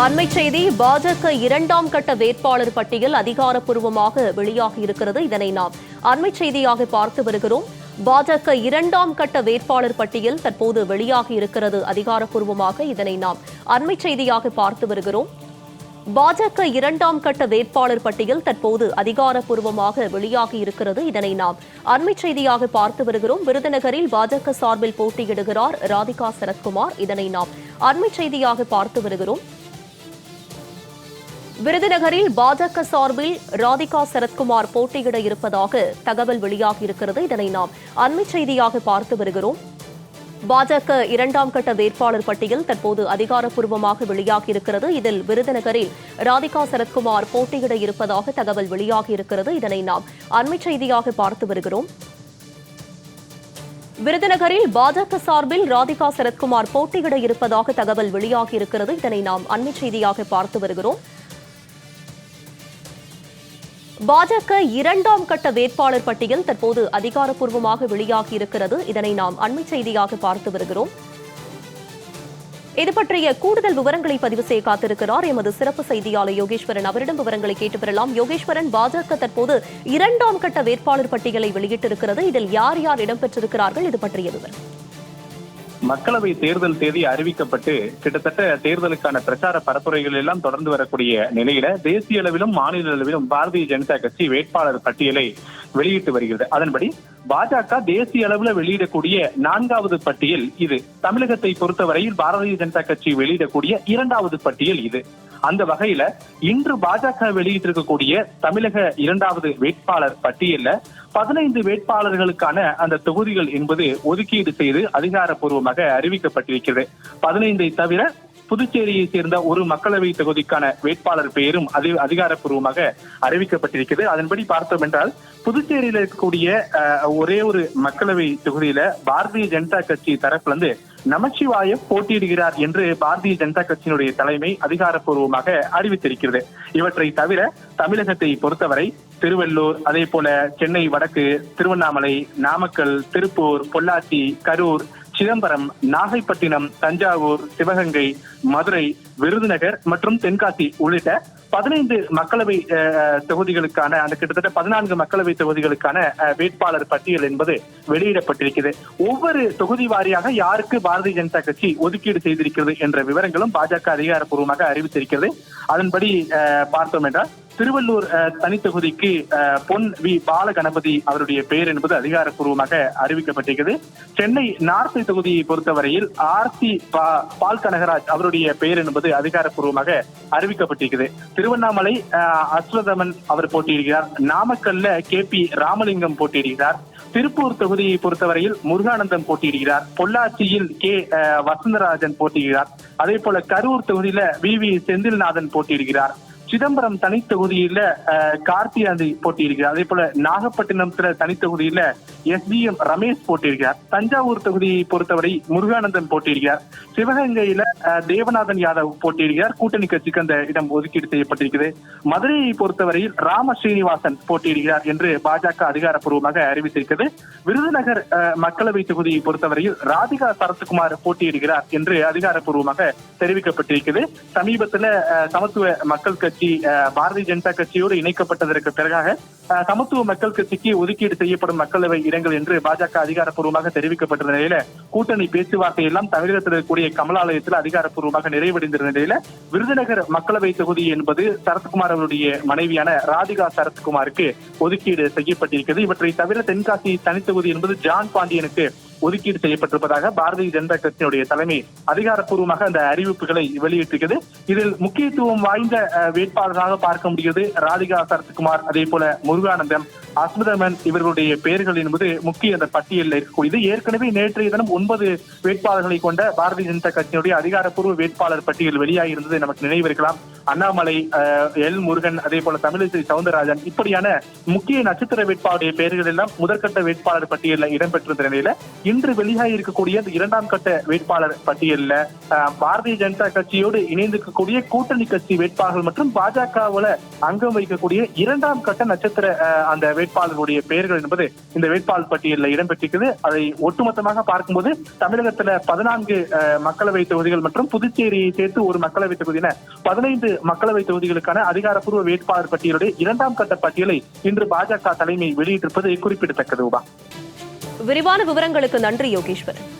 அண்மை செய்தி பாஜக இரண்டாம் கட்ட வேட்பாளர் பட்டியல் அதிகாரப்பூர்வமாக வெளியாகி இருக்கிறது. இதனை நாம் அண்மை செய்தியாக பார்த்து வருகிறோம். பாஜக இரண்டாம் கட்ட வேட்பாளர் பட்டியல் தற்போது வெளியாகி இருக்கிறது அதிகாரப்பூர்வமாக. இதனை நாம் அண்மை செய்தியாக பார்த்து வருகிறோம். பாஜக இரண்டாம் கட்ட வேட்பாளர் பட்டியல் தற்போது அதிகாரப்பூர்வமாக வெளியாகி இருக்கிறது. இதனை நாம் அண்மை செய்தியாக பார்த்து வருகிறோம். விருதுநகரில் பாஜக சார்பில் போட்டியிடுகிறார் ராதிகா சரத்குமார். இதனை நாம் அண்மை செய்தியாக பார்த்து வருகிறோம். விருதுநகரில் பாஜக சார்பில் ராதிகா சரத்குமார் போட்டியிட இருப்பதாக தகவல் வெளியாகி இருக்கிறது. இதனை நாம் அண்மை செய்தியாக பார்த்து வருகிறோம். பாஜக இரண்டாம் கட்ட வேட்பாளர் பட்டியல் தற்போது அதிகாரப்பூர்வமாக வெளியாகி இருக்கிறது. இதில் விருதுநகரில் ராதிகா சரத்குமார் போட்டியிட இருப்பதாக தகவல் வெளியாகியிருக்கிறது இதனை நாம் அண்மை செய்தியாக பார்த்து வருகிறோம். விருதுநகரில் பாஜக சார்பில் ராதிகா சரத்குமார் போட்டியிட இருப்பதாக தகவல் வெளியாகியிருக்கிறது இதனை நாம் அண்மை செய்தியாக பார்த்து வருகிறோம். பாஜக இரண்டாம் கட்ட வேட்பாளர் பட்டியல் தற்போது அதிகாரப்பூர்வமாக வெளியாகியிருக்கிறது. இதனை நாம் அண்மை செய்தியாக பார்த்து வருகிறோம். இது பற்றிய கூடுதல் விவரங்களை பதிவு செய்ய காத்திருக்கிறார் எமது சிறப்பு செய்தியாளர் யோகேஸ்வரன். அவரிடம் விவரங்களை கேட்டு பெறலாம் யோகேஸ்வரன் பாஜக தற்போது இரண்டாம் கட்ட வேட்பாளர் பட்டியலை வெளியிட்டிருக்கிறது. இதில் யார் யார் இடம்பெற்றிருக்கிறார்கள்? இது பற்றிய விவரம். மக்களவை தேர்தல் தேதி அறிவிக்கப்பட்டு கிட்டத்தட்ட தேர்தலுக்கான பிரச்சார பரப்புரைகள் எல்லாம் தொடர்ந்து வரக்கூடிய நிலையில தேசிய அளவிலும் மாநில அளவிலும் பாரதிய ஜனதா கட்சி வேட்பாளர் பட்டியலை வெளியிட்டு வருகிறது. அதன்படி பாஜக தேசிய அளவில் வெளியிடக்கூடிய நான்காவது பட்டியல் இது. தமிழகத்தை பொறுத்தவரையில் பாரதிய ஜனதா கட்சி வெளியிடக்கூடிய இரண்டாவது பட்டியல் இது. அந்த வகையில இன்று பாஜக வெளியிட்டிருக்கக்கூடிய தமிழக இரண்டாவது வேட்பாளர் பட்டியல்ல பதினைந்து வேட்பாளர்களுக்கான அந்த தொகுதிகள் என்பது ஒதுக்கீடு செய்து அதிகாரப்பூர்வமாக அறிவிக்கப்பட்டிருக்கிறது. பதினைந்தை தவிர புதுச்சேரியை சேர்ந்த ஒரு மக்களவை தொகுதிக்கான வேட்பாளர் பெயரும் அது அதிகாரப்பூர்வமாக அறிவிக்கப்பட்டிருக்கிறது. அதன்படி பார்த்தோம் என்றால் புதுச்சேரியில் இருக்கக்கூடிய அஹ், ஒரே ஒரு மக்களவை தொகுதியில பாரதிய ஜனதா கட்சி தரப்புல இருந்து நமச்சிவாயம் போட்டியிடுகிறார் என்று பாரதிய ஜனதா கட்சியினுடைய தலைமை அதிகாரப்பூர்வமாக அறிவித்திருக்கிறது. இவற்றை தவிர தமிழகத்தை பொறுத்தவரை திருவள்ளூர் அதே போல சென்னை வடக்கு திருவண்ணாமலை நாமக்கல் திருப்பூர் பொள்ளாச்சி கரூர் சிதம்பரம் நாகைப்பட்டினம் தஞ்சாவூர் சிவகங்கை மதுரை விருதுநகர் மற்றும் தென்காசி உள்ளிட்ட பதினைந்து மக்களவை தொகுதிகளுக்கான அந்த கிட்டத்தட்ட பதினான்கு மக்களவை தொகுதிகளுக்கான வேட்பாளர் பட்டியல் என்பது வெளியிடப்பட்டிருக்கிறது. ஒவ்வொரு தொகுதி வாரியாக யாருக்கு பாரதிய ஜனதா கட்சி ஒதுக்கீடு செய்திருக்கிறது என்ற விவரங்களும் பாஜக அதிகாரப்பூர்வமாக அறிவித்திருக்கிறது. அதன்படி அஹ், பார்த்தோம் என்றால் திருவள்ளூர் அஹ், தனித்தொகுதிக்கு பொன் வி. பாலகணபதி அவருடைய பெயர் என்பது அதிகாரப்பூர்வமாக அறிவிக்கப்பட்டிருக்கிறது. சென்னை நார்த்தை தொகுதியை பொறுத்தவரையில் ஆர் சி பால் கனகராஜ் அவருடைய பெயர் என்பது அதிகாரப்பூர்வமாக அறிவிக்கப்பட்டிருக்கிறது. திருவண்ணாமலை அஸ்வதமன் அவர் போட்டியிடுகிறார். நாமக்கல்ல கே. பி. ராமலிங்கம் போட்டியிடுகிறார். திருப்பூர் தொகுதியை பொறுத்தவரையில் முருகானந்தம் போட்டியிடுகிறார். பொள்ளாச்சியில் கே வசந்தராஜன் போட்டியிடுகிறார். அதே போல கரூர் தொகுதியில வி. வி. செந்தில்நாதன் போட்டியிடுகிறார். சிதம்பரம் தனித்தொகுதியில அஹ், கார்த்தியாந்தி போட்டியிடுகிறார் அதே போல நாகப்பட்டினம் தனித்தொகுதியில எஸ் டி எம் ரமேஷ் போட்டியிடுகிறார். தஞ்சாவூர் தொகுதியை பொறுத்தவரை முருகானந்தன் போட்டியிருக்கிறார் சிவகங்கையில தேவநாதன் யாதவ் போட்டியிடுகிறார். கூட்டணி கட்சிக்கு அந்த இடம் ஒதுக்கீடு செய்யப்பட்டிருக்கிறது. மதுரையை பொறுத்தவரையில் ராம ஸ்ரீனிவாசன் போட்டியிடுகிறார் என்று பாஜக அதிகாரப்பூர்வமாக அறிவித்திருக்கிறது. விருதுநகர் அஹ், மக்களவை தொகுதியை பொறுத்தவரையில் ராதிகா சரத்குமார் போட்டியிடுகிறார் என்று அதிகாரப்பூர்வமாக தெரிவிக்கப்பட்டிருக்கிறது. சமீபத்துல சமத்துவ மக்கள் கட்சி பாரதிய ஜனதா கட்சியோடு இணைக்கப்பட்டதற்கு பிறகாக அஹ், சமத்துவ மக்கள் கட்சிக்கு ஒதுக்கீடு செய்யப்படும் மக்களவை இடங்கள் என்று பாஜக அதிகாரப்பூர்வமாக தெரிவிக்கப்பட்டிருந்த நிலையில கூட்டணி பேச்சுவார்த்தை எல்லாம் தமிழகத்தில் இருக்கக்கூடிய கமலாலயத்தில் அதிகாரப்பூர்வமாக நிறைவடைந்திருந்த நிலையில விருதுநகர் மக்களவை தொகுதி என்பது சரத்குமார் அவருடைய மனைவியான ராதிகா சரத்குமாருக்கு ஒதுக்கீடு செய்யப்பட்டிருக்கிறது. இவற்றை தவிர தென்காசி தனித்தொகுதி என்பது ஜான் பாண்டியனுக்கு ஒதுக்கீடு செய்யப்பட்டிருப்பதாக பாரதிய ஜனதா கட்சியினுடைய தலைமை அதிகாரப்பூர்வமாக அந்த அறிவிப்புகளை வெளியிட்டிருக்கிறது. இதில் முக்கியத்துவம் வாய்ந்த வேட்பாளராக பார்க்க முடிகிறது. ராதிகா சரத்குமார் அதே போல முருகானந்தம் அஸ்மிதமன் இவர்களுடைய பெயர்கள் என்பது முக்கிய அந்த பட்டியலில் இருக்கக்கூடியது ஏற்கனவே நேற்றைய தினம் ஒன்பது வேட்பாளர்களை கொண்ட பாரதிய ஜனதா கட்சியினுடைய அதிகாரப்பூர்வ வேட்பாளர் பட்டியல் வெளியாகி இருந்தது நமக்கு நினைவிருக்கலாம். அண்ணாமலை அஹ், எல் முருகன் அதே போல தமிழிசை சவுந்தரராஜன் இப்படியான முக்கிய நட்சத்திர வேட்பாளருடைய பெயர்கள் எல்லாம் முதற்கட்ட வேட்பாளர் பட்டியலில் இடம்பெற்றிருந்த நிலையில இன்று வெளியாகி இருக்கக்கூடிய இந்த இரண்டாம் கட்ட வேட்பாளர் பட்டியலில் பாரதிய ஜனதா கட்சியோடு இணைந்திருக்கக்கூடிய கூட்டணி கட்சி வேட்பாளர்கள் மற்றும் பாஜகவுல அங்கம் வைக்கக்கூடிய இரண்டாம் கட்ட நட்சத்திர அஹ், அந்த வேட்பாளர்களுடைய பெயர்கள் என்பது இந்த வேட்பாளர் பட்டியலில் இடம்பெற்றிருக்கிறது அதை ஒட்டுமொத்தமாக பார்க்கும்போது தமிழகத்துல பதினான்கு அஹ், மக்களவை தொகுதிகள் மற்றும் புதுச்சேரியை சேர்த்து ஒரு மக்களவை தொகுதியின பதினைந்து மக்களவை தொகுதிகளுக்கான அதிகாரப்பூர்வ வேட்பாளர் பட்டியலுடைய இரண்டாம் கட்ட பட்டியலை இன்று பாஜக தலைமை வெளியிட்டிருப்பது குறிப்பிடத்தக்கது விரிவான விவரங்களுக்கு நன்றி யோகேஸ்வரன்.